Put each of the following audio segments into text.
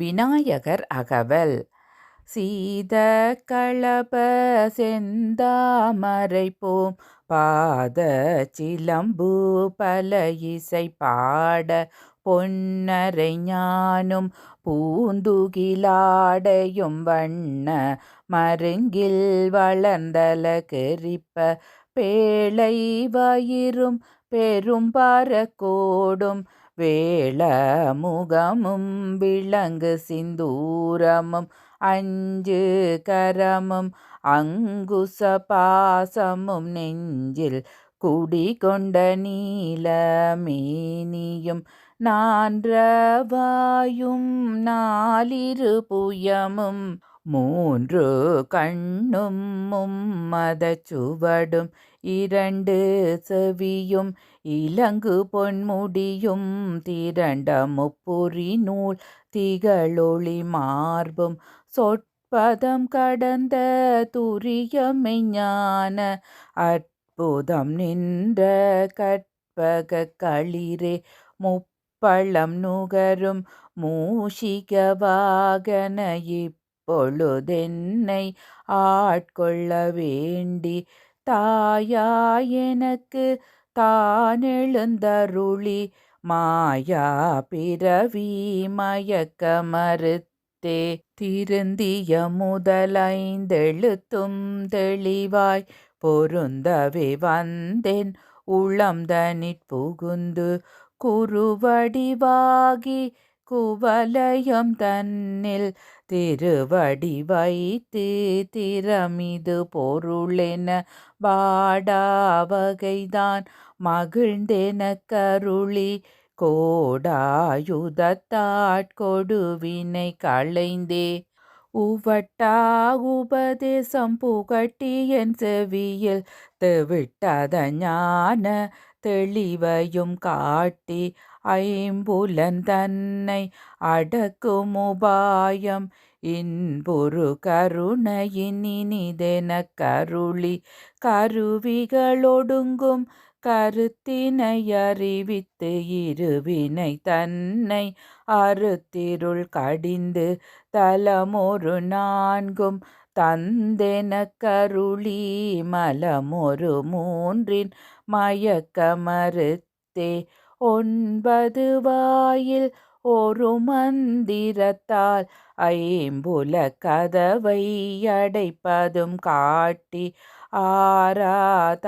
விநாயகர் அகவல். சீத களப செந்தாமரைப்போம். பாத சிலம்பு பல இசை பாட பொன்னரை ஞானும். பூந்துகிலாடையும் வண்ண மருங்கில் வளர்ந்தல கெரிப்ப பேழை வயிறும் பெரும் பரக்கோடும் வேள முகமும் விளங்கு சிந்தூரமும் அஞ்சு கரமும் அங்குச பாசமும் நெஞ்சில் குடிகொண்ட நீலமேனியும் நான்றவாயும் நாலிரு புயமும் மூன்று கண்ணும் மும்மத சுவடும் இரண்டு செவியும் இலங்கு பொன்முடியும் திரண்ட முப்புரி நூல் திகழொளி மார்பும் சொற்பதம் கடந்த துரியமெஞ்ஞான அற்புதம் நின்ற கற்பக களிரே முப்பழம் நுகரும் மூஷிக வாகன இப்பொழுதென்னை ஆட்கொள்ள வேண்டி தாயா எனக்கு தானெழுந்தருளி மாயா பிறவி மயக்க மறுத்தே திருந்திய முதலைந்தெழுத்தும் தெளிவாய் பொருந்தவே வந்தேன். உளம்தனிற் புகுந்து குருவடிவாகி குவலயம் தன்னில் திருவடி வைத்து திறமிது பொருளென வாடாவகைதான் மகிழ்ந்தென கருளி கோடாயுதத்தாட்கொடுவினை களைந்தே. உவட்டா உபதேசம் புகட்டி என் செவியில் தெவிட்டத ஞான தெளிவையும் காட்டி ஐம்புலன் தன்னை அடக்கும் உபாயம் இன்பொரு கருணையினிதென கருளி கருவிகளொடுங்கும் கருத்தினை அறிவித்து இருவினை தன்னை அறுத்திருள் கடிந்து தலமொரு நான்கும் தந்தென கருளி மலமொரு மூன்றின் மயக்க மறுத்தே ஒன்பது வாயில் ஒரு மந்திரத்தால் ஐம்புல கதவை அடைப்பதும் காட்டி ஆராதாரத்து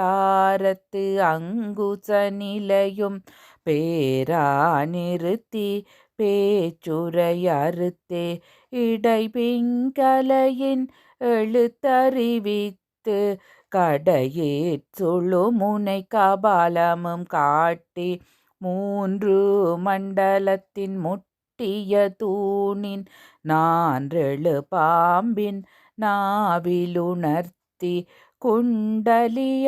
அங்குச நிலையும் பேரா நிறுத்தி பேச்சுரை அறுத்தே இடைபிங்கலையின் எழுத்தறிவித்து கடையே சுழு முனை கபாலமும் காட்டி மூன்று மண்டலத்தின் முட்டிய தூணின் நான்றெழு பாம்பின் நாவிலுணர்த்தி குண்டலியதனீர்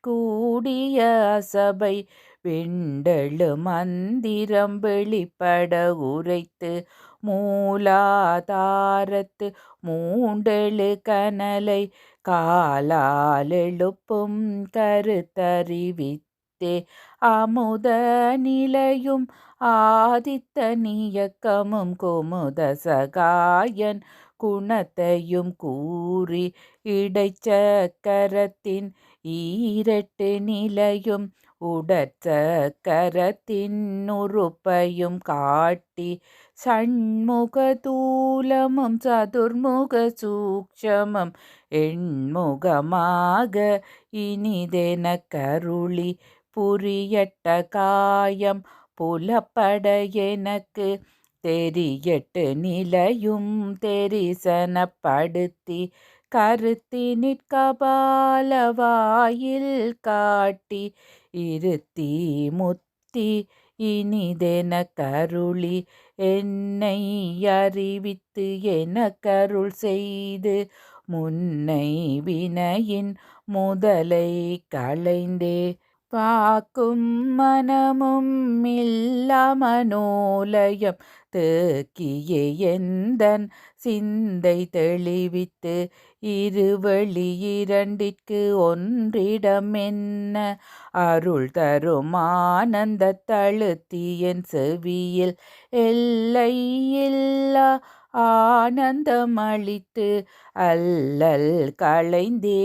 கூடிய அசபை விண்டெழு மந்திரம் வெளிப்பட உரைத்து மூலாதாரத்து மூண்டெழு கனலை காலால் எழுப்பும் கருத்தறிவித்தே அமுத நிலையும் ஆதித்த நியக்கமும் குமுத சகாயன் குணத்தையும் கூறி இடைச்சக்கரத்தின் ஈரட்டு நிலையும் உடற்சக்கரத்தின் உறுப்பையும் காட்டி சண்முக தூலமும் சதுர்முக சூக்ஷமம் எண்முகமாக இனிதென கருளி புரியட்ட காயம் புலப்பட எனக்கு. தெரியட்டு நிலையும் தெரிசனப்படுத்தி கருத்தி நிற்கபால வாயில் காட்டி இருத்தி முத்தி இனிதென கருளி என்னை அறிவித்து என கருள் செய்து முன்னை வினையின் முதலை களைந்தே வாக்கும் மனமும் இல்லா மனோலயம். தேக்கிய எந்தன் சிந்தை தெளிவித்து இருவழி இரண்டிற்கு ஒன்றிடம் என்ன அருள் தரும் ஆனந்த தழுத்தியன் செவியில் எல்லை இல்லா ஆனந்தம் அளித்து அல்லல் களைந்தே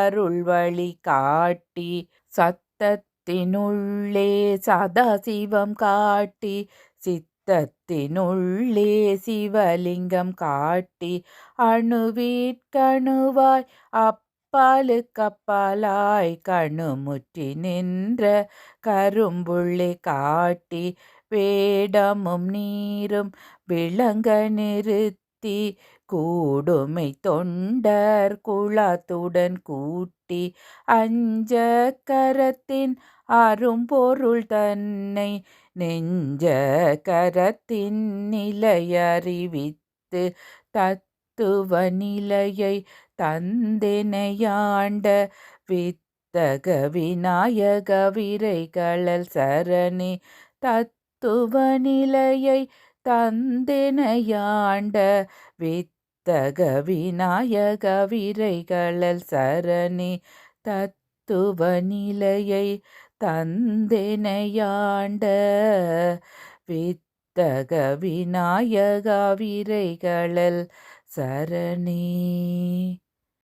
அருள் வழி காட்டி சத் சத்தத்தினுள்ளே சதாசிவம் காட்டி சித்தத்தினுள்ளே சிவலிங்கம் காட்டி அணுவிற்கணுவாய் அப்பாலுக்கப்பாலாய் கணுமுற்றி நின்ற கரும்புள்ளி காட்டி வேடமும் நீரும் விளங்க நிறுத்தி கூடுமை தொண்டர் குளத்துடன் கூட்டி அஞ்ச கரத்தின் அரும்பொருள் தன்னை நெஞ்ச கரத்தின் நிலையறிவித்து தத்துவ நிலையை தந்தினையாண்ட வித்தக விநாயக விரைகளல் சரணி தத்துவ நிலையை தந்தினையாண்ட வித் தக விநாயக விரைகளல் சரணி தத்துவ நிலையை தந்தெனையாண்ட வித்தக விநாயக விரைகளல் சரணி.